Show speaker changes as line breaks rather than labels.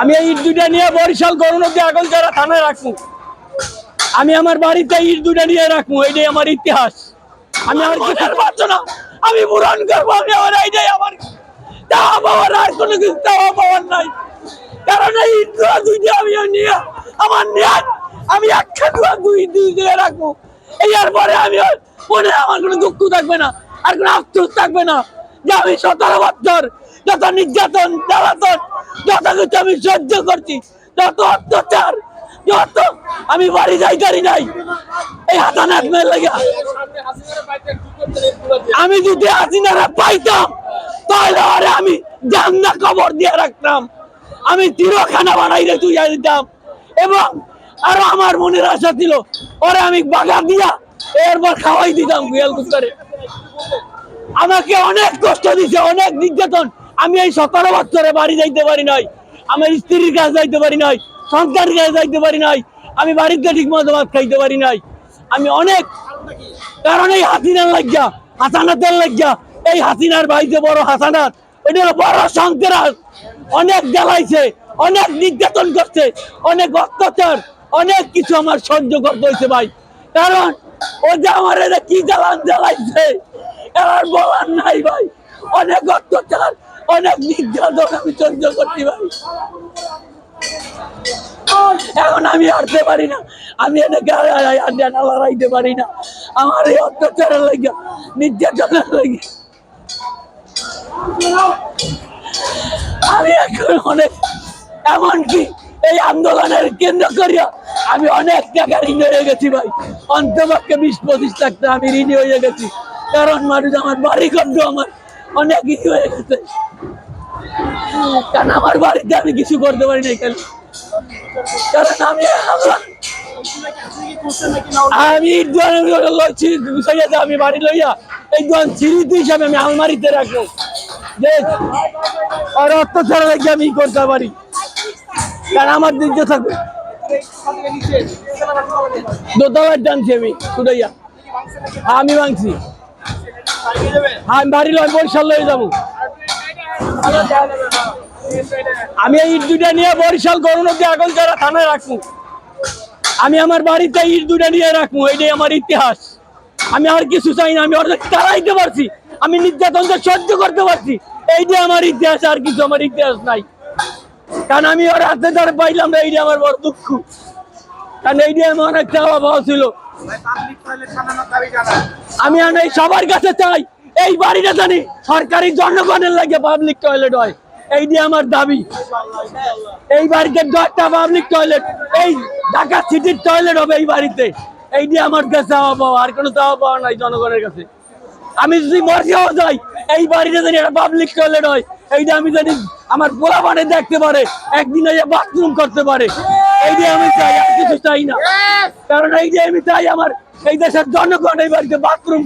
আমি ইট দুটা নিয়ে বরিশাল করুণতি আগল যারা থানায় রাখব। আমি আমার বাড়িতে ইট দুটা নিয়ে রাখব, এটাই আমার ইতিহাস। আমি আমার কিছু পারছ না। আমি পূরণ করব, আমি আমার এইটাই আমার। আর কোনো নাই। কারণ আমার আমি দুয়া দুই জায়গায় রাখব। এই পরে আমি মনে আমার কোনো দুঃখ থাকবে না, আর কোনো আফসোস থাকবে না। আমি সতেরো বছর যত নির্যাতন জ্বালাতন যত কিছু আমি সহ্য করছি, যত অত্যাচার আমি বাড়ি যাইতারি নাই, এই লেগে আমি যদি পাইতাম, তাহলে আরে আমি জান্না কবর দিয়ে রাখতাম। আমি তিরখানা বানাইলে তুই দিতাম এবং আরও আমার মনের আশা ছিল, ওরে আমি বাগা দিয়া এরপর খাওয়াই দিতাম কুত্তারে আমাকে অনেক কষ্ট দিছে, অনেক নির্যাতন। আমি এই সতেরো বছরে বাড়ি যাইতে পারি নাই, আমার স্ত্রীর কাছে যাইতে পারি নাই সন্তানের কাছে যাইতে পারি নাই, আমি বাড়িতে ঠিক মতো ভাত খাইতে পারি নাই। আমি অনেক কারণ এই হাসিনার লাগিয়া হাসানাতের লাগিয়া এই হাসিনার ভাইতে বড় হাসানাত এটা বড় সন্ত্রাস। অনেক জ্বালাইছে, অনেক নির্যাতন করছে, অনেক অত্যাচার, অনেক কিছু আমার সহ্য করতে হয়েছে ভাই। কারণ ও যে আমার কি জ্বালান জ্বালাইছে এবার বলার নাই ভাই। অনেক অত্যাচার, অনেক নির্যাতন আমি সহ্য করছি ভাই। এখন আমি হারতে পারি না। আমি এনেকে লড়াইতে পারি না। আমার এই অত্যাচারের লাগে, নির্যাতনের লাগে। আমি এখন অনেক, এমনকি এই আন্দোলনের কেন্দ্র করিয়া আমি অনেক টাকা ঋণ হয়ে গেছি ভাই। অন্তপক্ষে বিশ পঁচিশ লাখ টাকা আমি ঋণ হয়ে গেছি। কারণ মানুষ আমার বাড়ি করতো আমার। অনেক কিছু হয়ে গেছে। কারণ আমার বাড়িতে আমি কিছু করতে পারি না এখানে কারণ আমি আমি আমি বাড়ি লইয়া এই দোকান সিঁড়িতে হিসাবে আমি আলমারিতে রাখব। আর অত্যাচার লাগে আমি করতে পারি। কারণ আমার দিকে থাকবে। দোতলার টানছি আমি হ্যাঁ, আমি ভাঙছি। আমি বাড়ি লয় বরিশাল লয়ে যাব। আমি এই ইট দুটা নিয়ে বরিশাল করুণতি আগল যারা থানায় রাখব। আমি আমার বাড়িতে ইট দুটা নিয়ে রাখব, এটাই আমার ইতিহাস। আমি আর কিছু চাই না, আমি অর্ধেক তাড়াইতে পারছি। আমি নির্যাতনকে সহ্য করতে পারছি। এইটাই আমার ইতিহাস, আর কিছু আমার ইতিহাস নাই। কারণ আমি ওর হাতে ধরে পাইলাম না এইটা আমার বড় দুঃখ। কারণ এইটাই আমার অনেক চাওয়া পাওয়া ছিল। আমি আর এই সবার কাছে চাই, এই বাড়িটা জানি সরকারি জনগণের লাগে পাবলিক টয়লেট হয়। এই দিয়ে আমার দাবি। এই বাড়িতে দশটা পাবলিক টয়লেট এই ঢাকা সিটির টয়লেট হবে এই বাড়িতে। এই দিয়ে আমার কাছে চাওয়া পাওয়া আর কোনো চাওয়া পাওয়া নাই জনগণের কাছে। আমি যদি মরিয়াও যাই, এই বাড়িতে জানি একটা পাবলিক টয়লেট হয়। এইটা আমি জানি আমার পোলা মানে দেখতে পারে, একদিন বাথরুম করতে পারে। এই দিয়ে আমি চাই আর কিছু চাই না। কারণ এই যে আমি চাই আমার এই দেশের জনগণ এই বাড়িতে বাথরুম